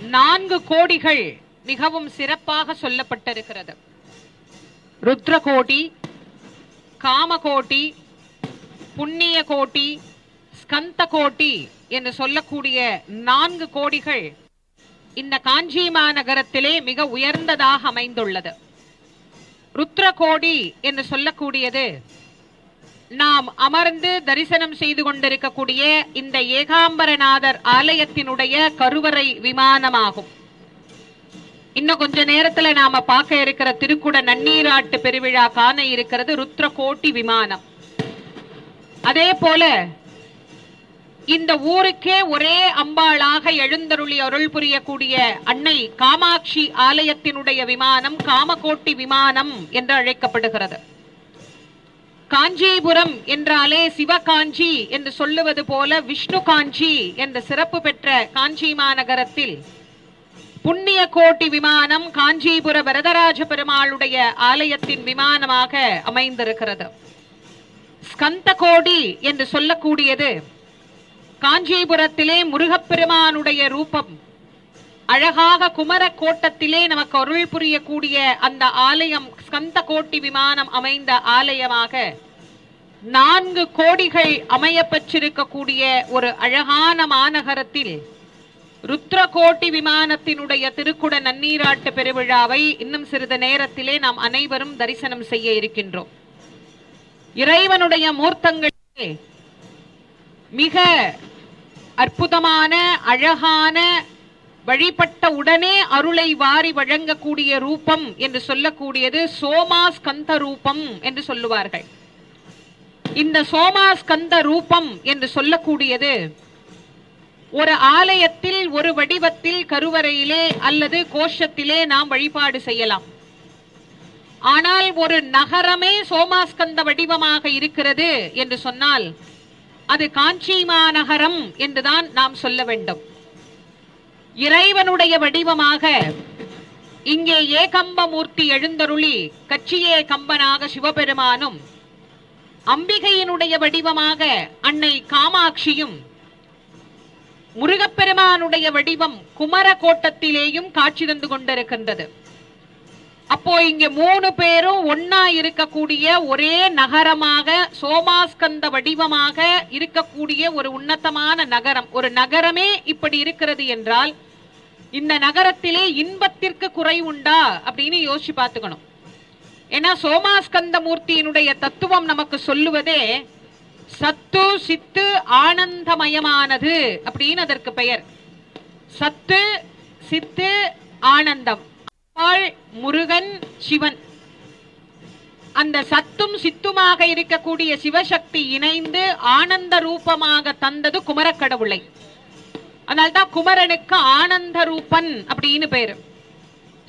நான்கு கோடிகள் மிகவும் சிறப்பாக சொல்லப்பட்டிருக்கிறது. ருத்ரகோடி காமகோட்டி புண்ணிய கோட்டி ஸ்கந்த கோட்டி என்று சொல்லக்கூடிய நான்கு கோடிகள் இந்த காஞ்சி மாநகரத்திலே மிக உயர்ந்ததாக அமைந்துள்ளது. ருத்ரகோடி என்று சொல்லக்கூடியது நாம் அமர்ந்து தரிசனம் செய்து கொண்டிருக்கக்கூடிய இந்த ஏகாம்பரநாதர் ஆலயத்தினுடைய கருவறை விமானமாகும். இன்னும் கொஞ்ச நேரத்துல நாம பார்க்க இருக்கிற திருக்குட நன்னீராட்டு பெருவிழா காண இருக்கிறது ருத்ரகோட்டி விமானம். அதே போல இந்த ஊருக்கே ஒரே அம்பாளாக எழுந்தருளி அருள் புரியக்கூடிய அன்னை காமாட்சி ஆலயத்தினுடைய விமானம் காமகோட்டி விமானம் என்று அழைக்கப்படுகிறது. காஞ்சிபுரம் என்றாலே சிவகாஞ்சி என்று சொல்லுவது போல விஷ்ணு காஞ்சி என்ற சிறப்பு பெற்ற காஞ்சி மாநகரத்தில் புண்ணிய கோட்டி விமானம் காஞ்சிபுர வரதராஜ பெருமாளுடைய ஆலயத்தின் விமானமாக அமைந்திருக்கிறது. ஸ்கந்த கோடி என்று சொல்லக்கூடியது காஞ்சிபுரத்திலே முருகப்பெருமானுடைய ரூபம். அழகாக குமர கோட்டத்திலே நமக்கு அருள் புரியக்கூடிய அந்த ஆலயம் ஸ்கந்த கோட்டி விமானம் அமைந்த ஆலயமாக நான்கு கோடிகள் அமையப்பெற்றிருக்கக்கூடிய ஒரு அழகான மாநகரத்தில் ருத்ரகோட்டி விமானத்தினுடைய திருக்குட நன்னீராட்டு பெருவிழாவை இன்னும் சிறிது நேரத்திலே நாம் அனைவரும் தரிசனம் செய்ய இருக்கின்றோம். இறைவனுடைய மூர்த்தங்களிலே மிக அற்புதமான அழகான வழிபட்ட உடனே அருளை வாரி வழங்கக்கூடிய ரூபம் என்று சொல்லக்கூடியது சோமாஸ்கந்த ரூபம் என்று சொல்லுவார்கள். இந்த சோமாஸ்கந்த ரூபம் என்று சொல்லக்கூடியது ஒரு ஆலயத்தில் ஒரு வடிவத்தில் கருவறையிலே அல்லது கோஷத்திலே நாம் வழிபாடு செய்யலாம். ஆனால் ஒரு நகரமே சோமாஸ்கந்த வடிவமாக இருக்கிறது என்று சொன்னால் அது காஞ்சி மாநகரம் என்றுதான் நாம் சொல்ல வேண்டும். இறைவனுடைய வடிவமாக இங்கே ஏகம்பமூர்த்தி எழுந்தருளி கச்சியே கம்பனாக சிவபெருமானும் அம்பிகையினுடைய வடிவமாக அன்னை காமாட்சியும் முருகப்பெருமானுடைய வடிவம் குமர கோட்டத்திலேயும் காட்சி தந்து கொண்டிருக்கின்றது. அப்போ இங்க மூணு பேரும் ஒன்னா இருக்கக்கூடிய ஒரே நகரமாக சோமாஸ்கந்த வடிவமாக இருக்கக்கூடிய ஒரு உன்னதமான நகரம். ஒரு நகரமே இப்படி இருக்கிறது என்றால் இந்த நகரத்திலே இன்பத்திற்கு குறை உண்டா அப்படின்னு யோசிச்சு பார்த்துக்கணும். ஏன்னா சோமாஸ்கந்த மூர்த்தியினுடைய தத்துவம் நமக்கு சொல்லுவதே சத்து சித்து ஆனந்தமயமானது அப்படின்னு அதற்கு பெயர். சத்து சித்து ஆனந்தம். அம்பாள் முருகன் சிவன். அந்த சத்தும் சித்துமாக இருக்கக்கூடிய சிவசக்தி இணைந்து ஆனந்த ரூபமாக தந்தது குமரக்கடவுளை. அதனால்தான் குமரனுக்கு ஆனந்த ரூபன் அப்படின்னு பேரு.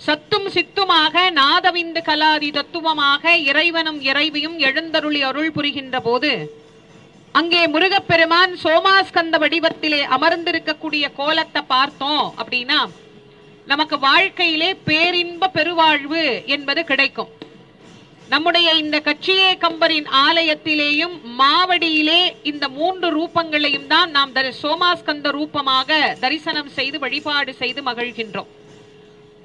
சத்தும் சித்துமாக நாதவிந்து கலாதி தத்துவமாக இறைவனும் இறைவியும் எழுந்தருளி அருள் புரிகின்ற போது அங்கே முருகப்பெருமான் சோமாஸ்கந்த வடிவத்திலே அமர்ந்திருக்கக்கூடிய கோலத்தை பார்த்தோம் அப்படின்னா நமக்கு வாழ்க்கையிலே பேரின்ப பெருவாழ்வு என்பது கிடைக்கும். நம்முடைய இந்த கட்சியே கம்பரின் ஆலயத்திலேயும் மாவடியிலே இந்த மூன்று ரூபங்களையும் தான் நாம் தரி- சோமாஸ்கந்த ரூபமாக தரிசனம் செய்து வழிபாடு செய்து மகிழ்கின்றோம்.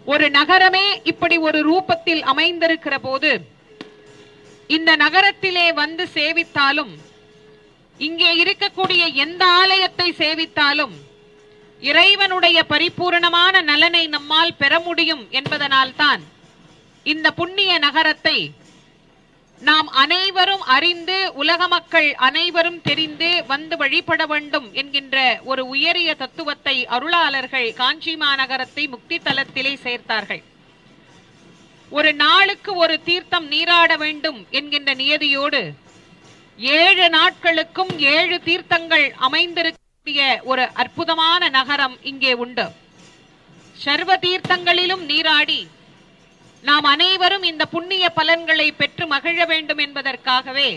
ஒரு நகரமே இப்படி ஒரு ரூபத்தில் அமைந்திருக்கிற போது இந்த நகரத்திலே வந்து சேவித்தாலும் இங்கே இருக்கக்கூடிய எந்த ஆலயத்தை சேவித்தாலும் இறைவனுடைய பரிபூரணமான நலனை நம்மால் பெற முடியும் என்பதனால்தான் இந்த புண்ணிய நகரத்தை நாம் அனைவரும் அறிந்து உலக மக்கள் அனைவரும் தெரிந்து வந்து வழிபட வேண்டும் என்கின்ற ஒரு உயரிய தத்துவத்தை அருளாளர்கள் காஞ்சி மாநகரத்தை முக்தி தலத்திலே சேர்த்தார்கள். ஒரு நாளுக்கு ஒரு தீர்த்தம் நீராட வேண்டும் என்கின்ற நியதியோடு ஏழு நாட்களுக்கும் ஏழு தீர்த்தங்கள் அமைந்திருக்க ஒரு அற்புதமான நகரம் இங்கே உண்டு. சர்வ தீர்த்தங்களிலும் நீராடி நாம் அனைவரும் இந்த புண்ணிய பலன்களை பெற்று மகிழ வேண்டும் என்பதற்காகவே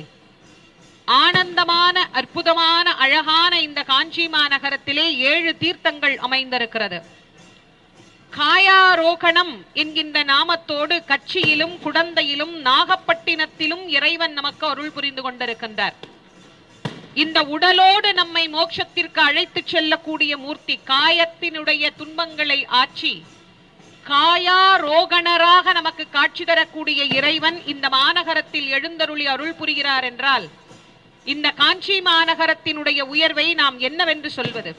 ஆனந்தமான அற்புதமான அழகான இந்த காஞ்சி மாநகரத்திலே ஏழு தீர்த்தங்கள் அமைந்திருக்கிறது. காயாரோகணம் என்கின்ற நாமத்தோடு கட்சியிலும் குடந்தையிலும் நாகப்பட்டினத்திலும் இறைவன் நமக்கு அருள் புரிந்து கொண்டிருக்கின்றார். இந்த உடலோடு நம்மை மோட்சத்திற்கு அழைத்துச் செல்லக்கூடிய மூர்த்தி காயத்தினுடைய துன்பங்களை ஆற்றி காயா ரோகணராக நமக்கு காட்சி தரக்கூடிய இறைவன் இந்த மாநகரத்தில் எழுந்தருளி அருள் புரிகிறார் என்றால் இந்த காஞ்சி மாநகரத்தினுடைய உயர்வை நாம் என்னவென்று சொல்வது?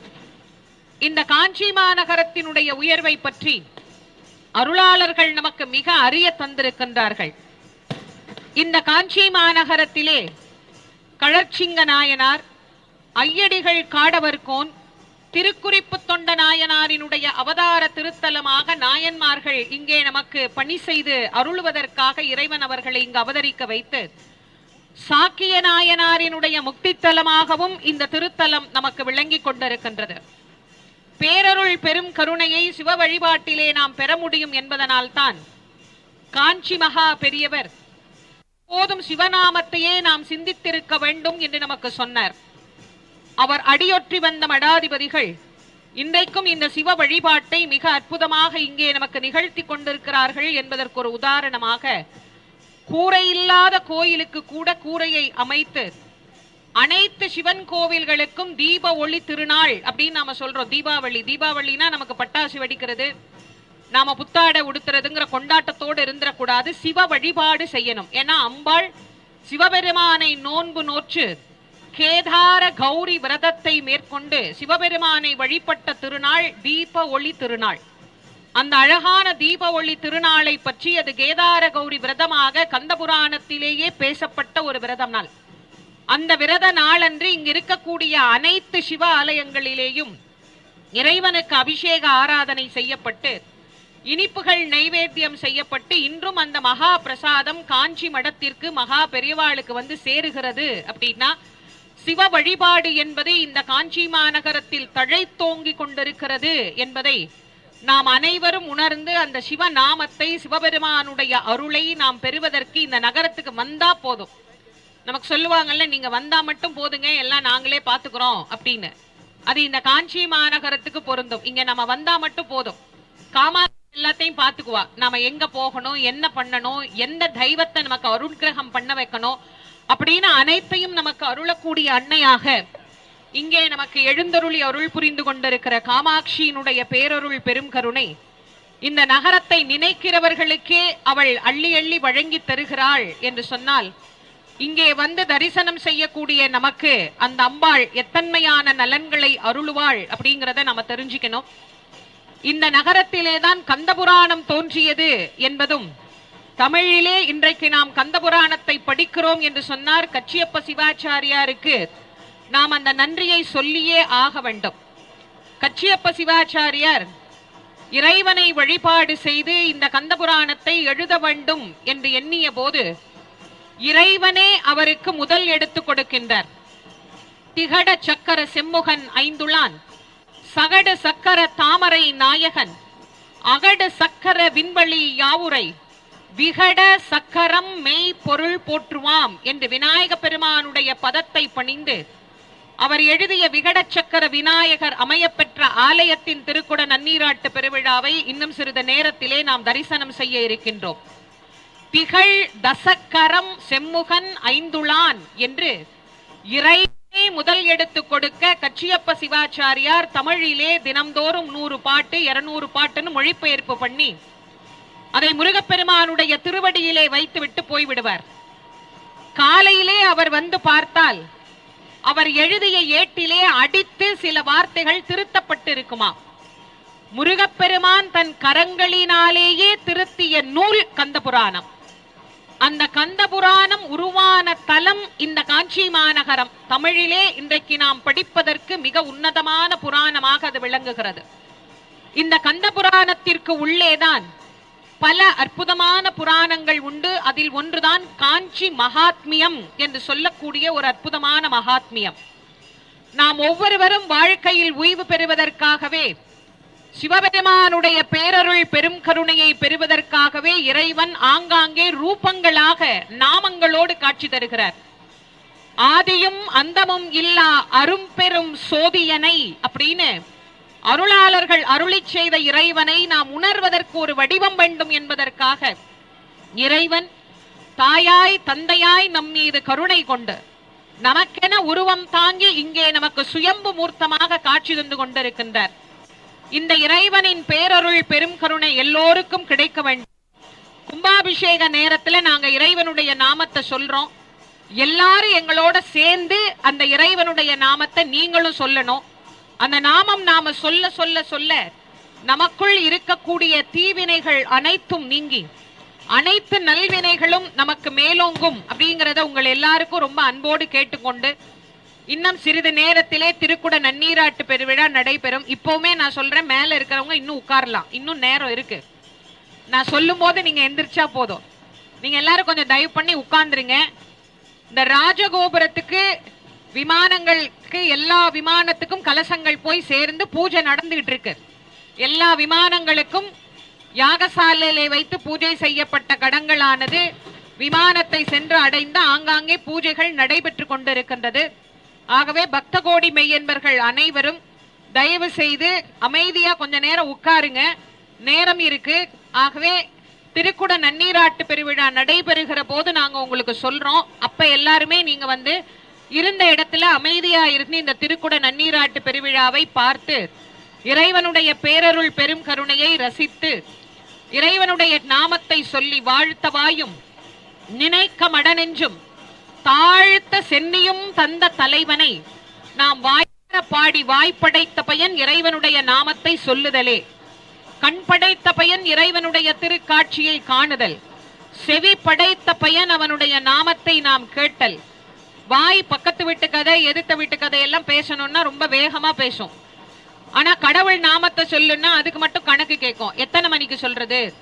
இந்த காஞ்சி மாநகரத்தினுடைய உயர்வை பற்றி அருளாளர்கள் நமக்கு மிக அறிய தந்திருக்கின்றார்கள். இந்த காஞ்சி மாநகரத்திலே கழற்சிங்க நாயனார் ஐயடிகள் காடவர்கோன் திருக்குறிப்பு தொண்ட நாயனாரினுடைய அவதார திருத்தலமாக நாயன்மார்கள் இங்கே நமக்கு பணி செய்து அருளுவதற்காக இறைவன் அவர்களை இங்கு அவதரிக்க வைத்து சாக்கிய நாயனாரினுடைய முக்தித்தலமாகவும் இந்த திருத்தலம் நமக்கு விளங்கிக் கொண்டிருக்கின்றது. பேரருள் பெரும் கருணையை சிவ வழிபாட்டிலே நாம் பெற முடியும் என்பதனால்தான் காஞ்சி மகா பெரியவர் போதும் சிவநாமத்தையே நாம் சிந்தித்திருக்க வேண்டும் என்று நமக்கு சொன்னார். அவர் அடியொற்றி வந்த மடாதிபதிகள் இன்றைக்கும் இந்த சிவ வழிபாட்டை மிக அற்புதமாக இங்கே நமக்கு நிகழ்த்தி கொண்டிருக்கிறார்கள் என்பதற்கு ஒரு உதாரணமாக கூரை இல்லாத கோயிலுக்கு கூட கூரையை அமைத்து அனைத்து சிவன் கோவில்களுக்கும் தீப ஒளி திருநாள் அப்படின்னு நாம சொல்றோம். தீபாவளி தீபாவளினா நமக்கு பட்டாசு வெடிக்கிறது. நாம புத்தாடை உடுத்துறதுங்கிற கொண்டாட்டத்தோடு இருந்துடக்கூடாது சிவ வழிபாடு செய்யணும். ஏன்னா அம்பாள் சிவபெருமானை நோன்பு நோற்று கேதார கௌரி விரதத்தை மேற்கொண்டு சிவபெருமானை வழிபட்ட திருநாள் தீப ஒளி திருநாள். அந்த அழகான தீப ஒளி திருநாளை பற்றி அது கேதார கௌரி விரதமாக கந்தபுராணத்திலேயே பேசப்பட்ட ஒரு விரதம் நாள். அந்த விரத நாளன்று இங்கு இருக்கக்கூடிய அனைத்து சிவ ஆலயங்களிலேயும் இறைவனுக்கு அபிஷேக ஆராதனை செய்யப்பட்டு இனிப்புகள் நைவேத்தியம் செய்யப்பட்டு இன்றும் அந்த மகா பிரசாதம் காஞ்சி மடத்திற்கு மகா பெரியவாளுக்கு வந்து சேருகிறது. அப்படின்னா சிவ வழிபாடு என்பது இந்த காஞ்சி மாநகரத்தில் தழைத்தோங்கி கொண்டிருக்கிறது என்பதை நாம் அனைவரும் உணர்ந்து அந்த சிவ நாமத்தை சிவபெருமானுடைய அருளை நாம் பெறுவதற்கு இந்த நகரத்துக்கு வந்தா போதும். நமக்கு சொல்லுவாங்கல்ல நீங்க வந்தா மட்டும் போதுங்க எல்லாம் நாங்களே பாத்துக்கிறோம் அப்படின்னு. அது இந்த காஞ்சி மாநகரத்துக்கு பொருந்தும். இங்க நம்ம வந்தா மட்டும் போதும். காமா எல்லாத்தையும் பாத்துக்குவா நாம எங்க போகணும் என்ன பண்ணணும் எந்த தெய்வத்தை நமக்கு அருட்கிரகம் பண்ண வைக்கணும் அப்படின்னு அனைத்தையும் நமக்கு அருளக்கூடிய அன்னையாக இங்கே நமக்கு எழுந்தருளி அருள் புரிந்து கொண்டிருக்கிற காமாட்சியினுடைய பேரருள் பெரும் கருணை. இந்த நகரத்தை நினைக்கிறவர்களுக்கே அவள் அள்ளி அள்ளி வழங்கி தருகிறாள் என்று சொன்னால் இங்கே வந்து தரிசனம் செய்யக்கூடிய நமக்கு அந்த அம்பாள் எத்தன்மையான நலன்களை அருளுவாள் அப்படிங்கிறத நம்ம தெரிஞ்சுக்கணும். இந்த நகரத்திலே தான் கந்தபுராணம் தோன்றியது என்பதும் தமிழிலே இன்றைக்கு நாம் கந்தபுராணத்தை படிக்கிறோம் என்று சொன்னார் கச்சியப்ப சிவாச்சாரியாருக்கு. நாம் அந்த நன்றியை சொல்லியே ஆக வேண்டும். கச்சியப்ப சிவாச்சாரியார் இறைவனை வழிபாடு செய்து இந்த கந்தபுராணத்தை எழுத வேண்டும் என்று எண்ணிய போது இறைவனே அவருக்கு முதல் எடுத்து கொடுக்கின்றார். திகட சக்கர செம்முகன் ஐந்துளான். சகட சக்கர தாமரை நாயகன் அகட சக்கர விண்வெளி யாவுரை விகட சக்கரம் மெய் பொருள் போற்றுவாம் என்று விநாயக பெருமானுடைய பதத்தை பணிந்து அவர் எழுதிய விகட சக்கர விநாயகர் அமையப்பெற்ற ஆலயத்தின் திருக்குட நன்னீராட்டு பெருவிழாவை இன்னும் சிறிது நேரத்திலே நாம் தரிசனம் செய்ய இருக்கின்றோம். திகழ் தசக்கரம் செம்முகன் ஐந்துளான் என்று இறை முதல் எடுத்து கொடுக்க கச்சியப்ப சிவாச்சாரியார் தமிழிலே தினம்தோறும் நூறு பாட்டு இருநூறு பாட்டுன்னு மொழிபெயர்ப்பு பண்ணி அதை முருகப்பெருமானுடைய திருவடியிலே வைத்துவிட்டு போய்விடுவார். காலையிலே அவர் வந்து பார்த்தால் அவர் எழுதிய ஏட்டிலே அடித்து சில வார்த்தைகள் திருத்தப்பட்டு இருக்குமா முருகப்பெருமான் தன் கரங்களினாலேயே திருத்திய நூல் கந்தபுராணம். அந்த கந்தபுராணம் உருவான உன்னதமான தலம் இந்த காஞ்சி மாநகரம். தமிழிலே இன்றைக்கு நாம் படிப்பதற்கு மிக உன்னதமான புராணமாக அது விளங்குகிறது. இந்த கந்த புராணத்திற்கு உள்ளேதான் பல அற்புதமான புராணங்கள் உண்டு. அதில் ஒன்றுதான் காஞ்சி மகாத்மியம் என்று சொல்லக்கூடிய ஒரு அற்புதமான மகாத்மியம். நாம் ஒவ்வொருவரும் வாழ்க்கையில் ஓய்வு பெறுவதற்காகவே சிவபெருமானுடைய பேரருள் பெரும் கருணையை பெறுவதற்காகவே இறைவன் ஆங்காங்கே ரூபங்களாக நாமங்களோடு காட்சி தருகிறார். ஆதியும் அந்தமும் இல்லா அரும்பெரும் சோதியனை அப்படின்னு அருளாளர்கள் அருளிச் செய்த இறைவனை நாம் உணர்வதற்கு ஒரு வடிவம் வேண்டும் என்பதற்காக இறைவன் தாயாய் தந்தையாய் நம் மீது கருணை கொண்டு நமக்கென உருவம் தாங்கி இங்கே நமக்கு சுயம்பு மூர்த்தமாக காட்சி தந்து கொண்டிருக்கின்றார். இந்த இறைவனின் பேரருள் பெரும் கருணை எல்லோருக்கும் கிடைக்க வேண்டும் கும்பாபிஷேக நேரத்துல நாங்க இறைவனுடைய நாமத்தை சொல்றோம். எல்லாரும் எங்களோட சேர்ந்து அந்த இறைவனுடைய நாமத்தை நீங்களும் சொல்லணும். அந்த நாமம் நாம சொல்ல சொல்ல சொல்ல நமக்குள் இருக்கக்கூடிய தீவினைகள் அனைத்தும் நீங்கி அனைத்து நல்வினைகளும் நமக்கு மேலோங்கும் அப்படிங்கறத உங்கள் எல்லாருக்கும் ரொம்ப அன்போடு கேட்டுக்கொண்டு இன்னும் சிறிது நேரத்திலே திருக்குட நன்னீராட்டு பெருவிழா நடைபெறும். இப்பவுமே நான் சொல்றேன் மேல இருக்கிறவங்க இன்னும் உட்காரலாம். இன்னும் நேரம் இருக்கு. நான் சொல்லும் போது நீங்க எந்திரிச்சா போதும். நீங்க எல்லாரும் கொஞ்சம் தயவு பண்ணி உட்கார்ந்துருங்க. இந்த ராஜகோபுரத்துக்கு விமானங்களுக்கு எல்லா விமானத்துக்கும் கலசங்கள் போய் சேர்ந்து பூஜை நடந்துகிட்டு இருக்கு. எல்லா விமானங்களுக்கும் யாகசாலையிலே வைத்து பூஜை செய்யப்பட்ட கடங்களானது விமானத்தை சென்று அடைந்து ஆங்காங்கே பூஜைகள் நடைபெற்று கொண்டிருக்கின்றது. ஆகவே பக்த கோடி மெய்யன்பர்கள் அனைவரும் தயவு செய்து அமைதியா கொஞ்ச நேரம் உட்காருங்க. நேரம் இருக்கு. ஆகவே திருக்குட நன்னீராட்டு பெருவிழா நடைபெறுகிற போது நாங்க உங்களுக்கு சொல்றோம். அப்ப எல்லாருமே நீங்க வந்து இருந்த இடத்துல அமைதியா இருந்து இந்த திருக்குட நன்னீராட்டு பெருவிழாவை பார்த்து இறைவனுடைய பேரருள் பெரும் கருணையை ரசித்து இறைவனுடைய நாமத்தை சொல்லி வாழ்த்தவாயும் நினைக்க மடனெஞ்சும் தாழ்த்த சென்னியும் தந்த தலைவனை நாம் வாய்ப்பட பாடி வாய்ப்படைத்த பயன் இறைவனுடைய நாமத்தை சொல்லுதலே. கண் படைத்த பயன் இறைவனுடைய திருக்காட்சியை காணுதல். செவி படைத்த பயன் அவனுடைய நாமத்தை நாம் கேட்டல். வாய் பக்கத்து வீட்டு கதை எதிர்த்த வீட்டு கதை எல்லாம் பேசணும்னா ரொம்ப வேகமா பேசும். ஆனா கடவுள் நாமத்தை சொல்லுன்னா அதுக்கு மட்டும் கணக்கு கேட்கும். எத்தனை மணிக்கு சொல்றது?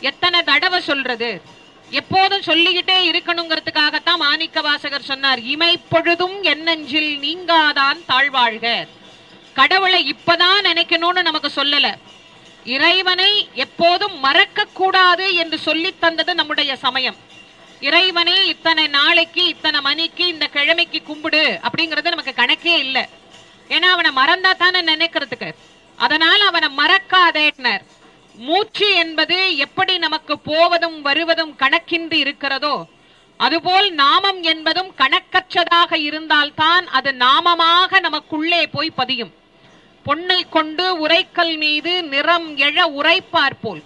எத்தனை தடவை சொல்றது? எப்போதும் சொல்லிக்கிட்டே இருக்கணுங்கிறதுக்காகத்தான் மாணிக்க வாசகர் சொன்னார் இமைப்பொழுதும் என்னஞ்சில் நீங்காதான் தாழ்வாழ்க. கடவுளை இப்பதான் நினைக்கணும்னு நமக்கு சொல்லல. இறைவனை எப்போதும் மறக்க கூடாது என்று சொல்லி தந்தது நம்முடைய சமயம். இறைவனை இத்தனை நாளைக்கு இத்தனை மணிக்கு இந்த கிழமைக்கு கும்பிடு அப்படிங்கறது நமக்கு கணக்கே இல்லை. ஏன்னா அவனை மறந்தா தானே நினைக்கிறதுக்கு. அதனால அவனை மறக்காதேட்னர் மூச்சு என்பது எப்படி நமக்கு போவதும் வருவதும் கணக்கின்றி இருக்கிறதோ அதுபோல் நாமம் என்பதும் கணக்கற்றதாக இருந்தால்தான் அது நாமமாக நமக்குள்ளே போய் பதியும். பொன்னை கொண்டு உரைக்கல் மீது நிறம் எழ உரைப்பார் போல்.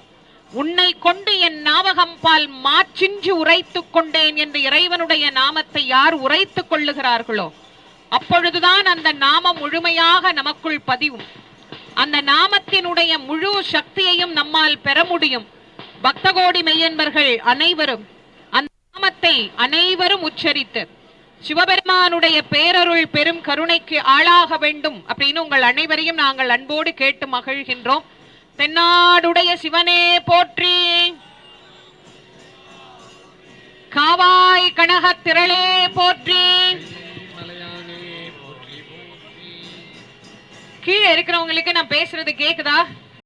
உன்னை கொண்டு என் நாவகம் பால் மாற்றின்றி உரைத்துக் கொண்டேன் என்ற இறைவனுடைய நாமத்தை யார் உரைத்துக் கொள்ளுகிறார்களோ அப்பொழுதுதான் அந்த நாமம் முழுமையாக நமக்குள் பதிவும் அந்த நாமத்தினுடைய முழு சக்தியையும் நம்மால் பெற முடியும். பக்தகோடி மெய்யன்பர்கள் அனைவரும் அந்த நாமத்தை அனைவரும் உச்சரித்து சிவபெருமானுடைய பேரருள் பெரும் கருணைக்கு ஆளாக வேண்டும் அப்படின்னு உங்கள் அனைவரையும் நாங்கள் அன்போடு கேட்டு மகிழ்கின்றோம். தென்னாடுடைய சிவனே போற்றி. காவாய் கனகத் திரளே போற்றி. கீழே இருக்கிறவங்களுக்கு நான் பேசுறது கேக்குதா?